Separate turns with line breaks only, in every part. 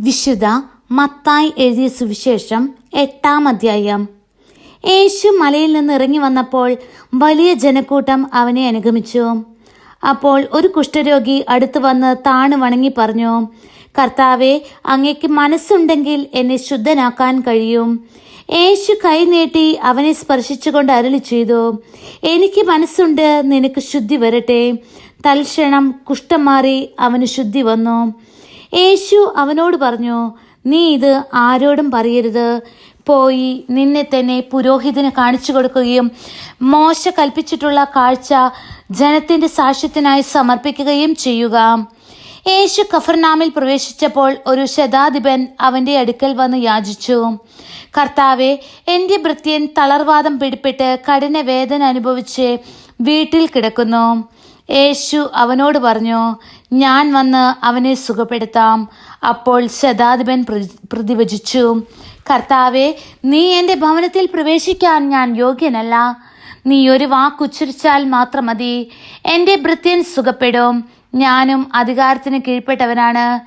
വിശുദ്ധ മത്തായി എഴുതിയ സുവിശേഷം എട്ടാം അധ്യായം. യേശു മലയിൽ നിന്ന് ഇറങ്ങി വന്നപ്പോൾ വലിയ ജനക്കൂട്ടം അവനെ അനുഗമിച്ചു. അപ്പോൾ ഒരു കുഷ്ഠരോഗി അടുത്തു വന്ന് താണു വണങ്ങി പറഞ്ഞു കർത്താവെ അങ്ങയ്ക്ക് മനസ്സുണ്ടെങ്കിൽ എന്നെ ശുദ്ധനാക്കാൻ കഴിയും. യേശു കൈനീട്ടി അവനെ സ്പർശിച്ചുകൊണ്ട് അരുളി ചെയ്തു എനിക്ക് മനസ്സുണ്ട് നിനക്ക് ശുദ്ധി വരട്ടെ. തൽക്ഷണം കുഷ്ഠം മാറി അവന് ശുദ്ധി വന്നു. യേശു അവനോട് പറഞ്ഞു നീ ഇത് ആരോടും പറയരുത്. പോയി നിന്നെ തന്നെ പുരോഹിതന് കാണിച്ചു കൊടുക്കുകയും മോശ കൽപ്പിച്ചിട്ടുള്ള കാഴ്ച ജനത്തിന്റെ സാക്ഷ്യത്തിനായി സമർപ്പിക്കുകയും ചെയ്യുക. യേശു കഫർനാമിൽ പ്രവേശിച്ചപ്പോൾ ഒരു ശതാധിപൻ അവന്റെ അടുക്കൽ വന്ന് യാചിച്ചു. കർത്താവെ എന്റെ ഭൃത്യൻ തളർവാദം പിടിപ്പെട്ട് കഠിന വേദന അനുഭവിച്ച് വീട്ടിൽ കിടക്കുന്നു. യേശു അവനോട് പറഞ്ഞു ഞാൻ വന്ന് അവനെ സുഖപ്പെടുത്താം. അപ്പോൾ ശതാധിപൻ പ്രതി- പ്രതിവചിച്ചു കർത്താവെ നീ എന്റെ ഭവനത്തിൽ പ്രവേശിക്കാൻ ഞാൻ യോഗ്യനല്ല. നീ ഒരു വാക്കുച്ചരിച്ചാൽ മാത്രം മതി. എന്റെ ഭൃത്യൻ സുഖപ്പെടും. ഞാനും അധികാരത്തിന് കീഴ്പ്പെട്ടവനാണ്.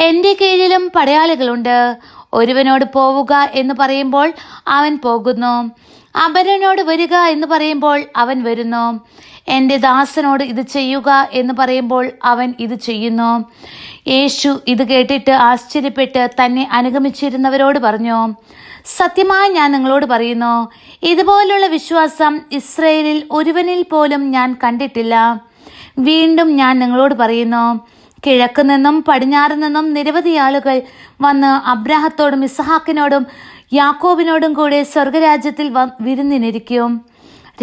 എന്റെ കീഴിലും പടയാളികളുണ്ട്. ഒരുവനോട് പോവുക എന്ന് പറയുമ്പോൾ അവൻ പോകുന്നു. അപരനോട് വരിക എന്ന് പറയുമ്പോൾ അവൻ വരുന്നു. എന്റെ ദാസനോട് ഇത് ചെയ്യുക എന്ന് പറയുമ്പോൾ അവൻ ഇത് ചെയ്യുന്നു. യേശു ഇത് കേട്ടിട്ട് ആശ്ചര്യപ്പെട്ട് തന്നെ അനുഗമിച്ചിരുന്നവരോട് പറഞ്ഞു സത്യമായി ഞാൻ നിങ്ങളോട് പറയുന്നു ഇതുപോലുള്ള വിശ്വാസം ഇസ്രയേലിൽ ഒരുവനിൽ പോലും ഞാൻ കണ്ടിട്ടില്ല. വീണ്ടും ഞാൻ നിങ്ങളോട് പറയുന്നു കിഴക്ക് നിന്നും പടിഞ്ഞാറ് നിന്നും നിരവധി ആളുകൾ വന്ന് അബ്രാഹത്തോടും ഇസഹാക്കിനോടും യാക്കോബിനോടും കൂടെ സ്വർഗരാജ്യത്തിൽ വിരുന്നിനിരിക്കും.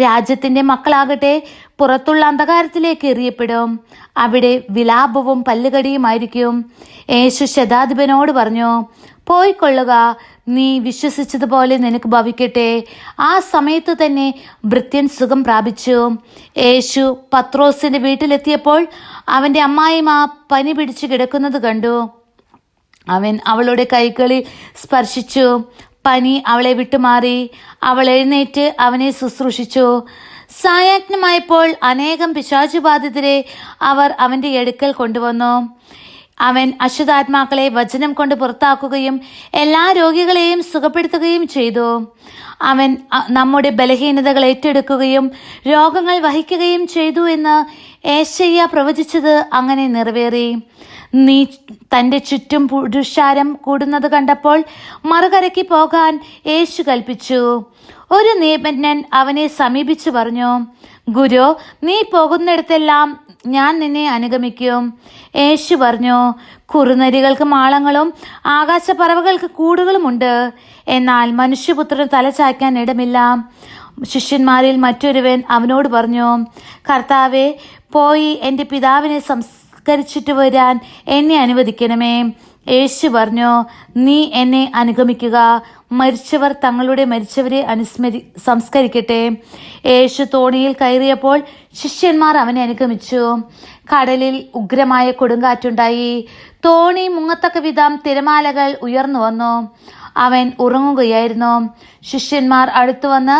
രാജ്യത്തിന്റെ മക്കളാകട്ടെ പുറത്തുള്ള അന്ധകാരത്തിലേക്ക് എറിയപ്പെടും. അവിടെ വിലാപവും പല്ലുകടിയുമായിരിക്കും. യേശു ശതാധിപനോട് പറഞ്ഞു പോയിക്കൊള്ളുക. നീ വിശ്വസിച്ചതുപോലെ നിനക്ക് ഭവിക്കട്ടെ. ആ സമയത്ത് തന്നെ ഭൃത്യൻ സുഖം പ്രാപിച്ചു. യേശു പത്രോസിന്റെ വീട്ടിലെത്തിയപ്പോൾ അവന്റെ അമ്മായിമ പനി പിടിച്ചു കിടക്കുന്നത് കണ്ടു. അവൻ അവളുടെ കൈകളിൽ സ്പർശിച്ചു. പനി അവളെ വിട്ടുമാറി. അവൾ എഴുന്നേറ്റ് അവനെ ശുശ്രൂഷിച്ചു. സായാജ്ഞമായപ്പോൾ അനേകം പിശാചുബാധിതരെ അവർ അവന്റെ എടുക്കൽ കൊണ്ടുവന്നു. അവൻ അശുദ്ധാത്മാക്കളെ വചനം കൊണ്ട് പുറത്താക്കുകയും എല്ലാ രോഗികളെയും സുഖപ്പെടുത്തുകയും ചെയ്തു. അവൻ നമ്മുടെ ബലഹീനതകൾ ഏറ്റെടുക്കുകയും രോഗങ്ങൾ വഹിക്കുകയും ചെയ്തു എന്ന് ഏശയ്യ പ്രവചിച്ചത് അങ്ങനെ നിറവേറി. നീ തന്റെ ചുറ്റും പുരുഷാരം കൂടുന്നത് കണ്ടപ്പോൾ മറുകരയ്ക്ക് പോകാൻ യേശു കൽപ്പിച്ചു. ഒരു നിയമജ്ഞൻ അവനെ സമീപിച്ചു പറഞ്ഞു ഗുരു നീ പോകുന്നിടത്തെല്ലാം ഞാൻ നിന്നെ അനുഗമിക്കും. യേശു പറഞ്ഞു കുറുനരികൾക്ക് മാളങ്ങളും ആകാശപ്പറവകൾക്ക് കൂടുകളുമുണ്ട്. എന്നാൽ മനുഷ്യപുത്രൻ തല ചായ്ക്കാൻ ഇടമില്ല. ശിഷ്യന്മാരിൽ മറ്റൊരുവൻ അവനോട് പറഞ്ഞു കർത്താവെ പോയി എന്റെ പിതാവിനെ സംസ്കരിച്ചിട്ട് വരാൻ എന്നെ അനുവദിക്കണമേ. യേശു പറഞ്ഞു നീ എന്നെ അനുഗമിക്കുക. മരിച്ചവർ തങ്ങളുടെ മരിച്ചവരെ അനുസ്മരി സംസ്കരിക്കട്ടെ. യേശു തോണിയിൽ കയറിയപ്പോൾ ശിഷ്യന്മാർ അവനെ അനുഗമിച്ചു. കടലിൽ ഉഗ്രമായ കൊടുങ്കാറ്റുണ്ടായി. തോണി മുങ്ങത്തക്ക വിധം തിരമാലകൾ ഉയർന്നു വന്നു. അവൻ ഉറങ്ങുകയായിരുന്നു. ശിഷ്യന്മാർ അടുത്തു വന്ന്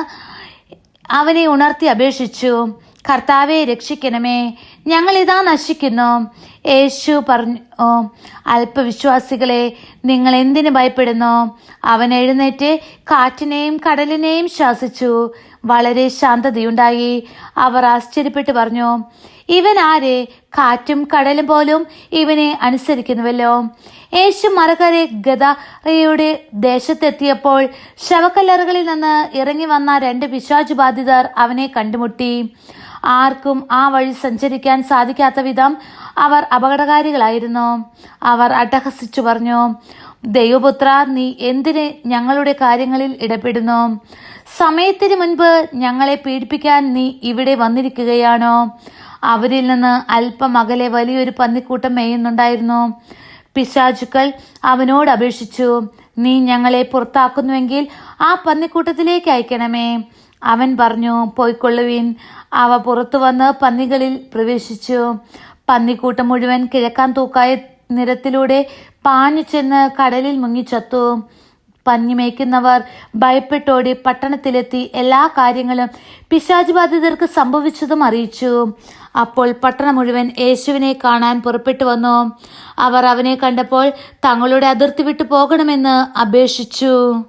അവനെ ഉണർത്തി അപേക്ഷിച്ചു. കർത്താവെ രക്ഷിക്കണമേ. ഞങ്ങൾ ഇതാ നശിക്കുന്നു. യേശു പറഞ്ഞു "ഓ, അല്പവിശ്വാസികളെ നിങ്ങൾ എന്തിനു ഭയപ്പെടുന്നു? അവൻ എഴുന്നേറ്റ് കാറ്റിനെയും കടലിനെയും ശാസിച്ചു. വളരെ ശാന്തതയുണ്ടായി. അവർ ആശ്ചര്യപ്പെട്ട് പറഞ്ഞു ഇവൻ ആരെ? കാറ്റും കടലും പോലും ഇവനെ അനുസരിക്കുന്നുവല്ലോ. യേശു മറകരെ ഗദാറയുടെ ദേശത്തെത്തിയപ്പോൾ ശവക്കല്ലറുകളിൽ നിന്ന് ഇറങ്ങി വന്ന രണ്ട് പിശാചു ബാധിതർ അവനെ കണ്ടുമുട്ടി. ആർക്കും ആ വഴി സഞ്ചരിക്കാൻ സാധിക്കാത്ത വിധം അവർ അപകടകാരികളായിരുന്നു. അവർ അട്ടഹസിച്ചു പറഞ്ഞു ദൈവപുത്ര നീ എന്തിന് ഞങ്ങളുടെ കാര്യങ്ങളിൽ ഇടപെടുന്നു? സമയത്തിന് മുൻപ് ഞങ്ങളെ പീഡിപ്പിക്കാൻ നീ ഇവിടെ വന്നിരിക്കുകയാണോ? അവരിൽ നിന്ന് അല്പം അകലെ വലിയൊരു പന്നിക്കൂട്ടം മേയുന്നുണ്ടായിരുന്നു. പിശാചുക്കൾ അവനോട് അപേക്ഷിച്ചു നീ ഞങ്ങളെ പുറത്താക്കുന്നുവെങ്കിൽ ആ പന്നിക്കൂട്ടത്തിലേക്ക് അയക്കണമേ. അവൻ പറഞ്ഞു പോയിക്കൊള്ളുവീൻ. അവ പുറത്തു വന്ന് പന്നികളിൽ പ്രവേശിച്ചു. പന്നിക്കൂട്ടം മുഴുവൻ കിഴക്കാൻ തൂക്കായ നിരത്തിലൂടെ പാഞ്ഞു ചെന്ന് കടലിൽ മുങ്ങിച്ചത്തു. പഞ്ഞിമേയ്ക്കുന്നവർ ഭയപ്പെട്ടോടി പട്ടണത്തിലെത്തി എല്ലാ കാര്യങ്ങളും പിശാച് ബാധിതർക്ക് സംഭവിച്ചതും അറിയിച്ചു. അപ്പോൾ പട്ടണം മുഴുവൻ യേശുവിനെ കാണാൻ പുറപ്പെട്ടു വന്നു. അവർ അവനെ കണ്ടപ്പോൾ തങ്ങളുടെ അതിർത്തി വിട്ടു പോകണമെന്ന് അപേക്ഷിച്ചു.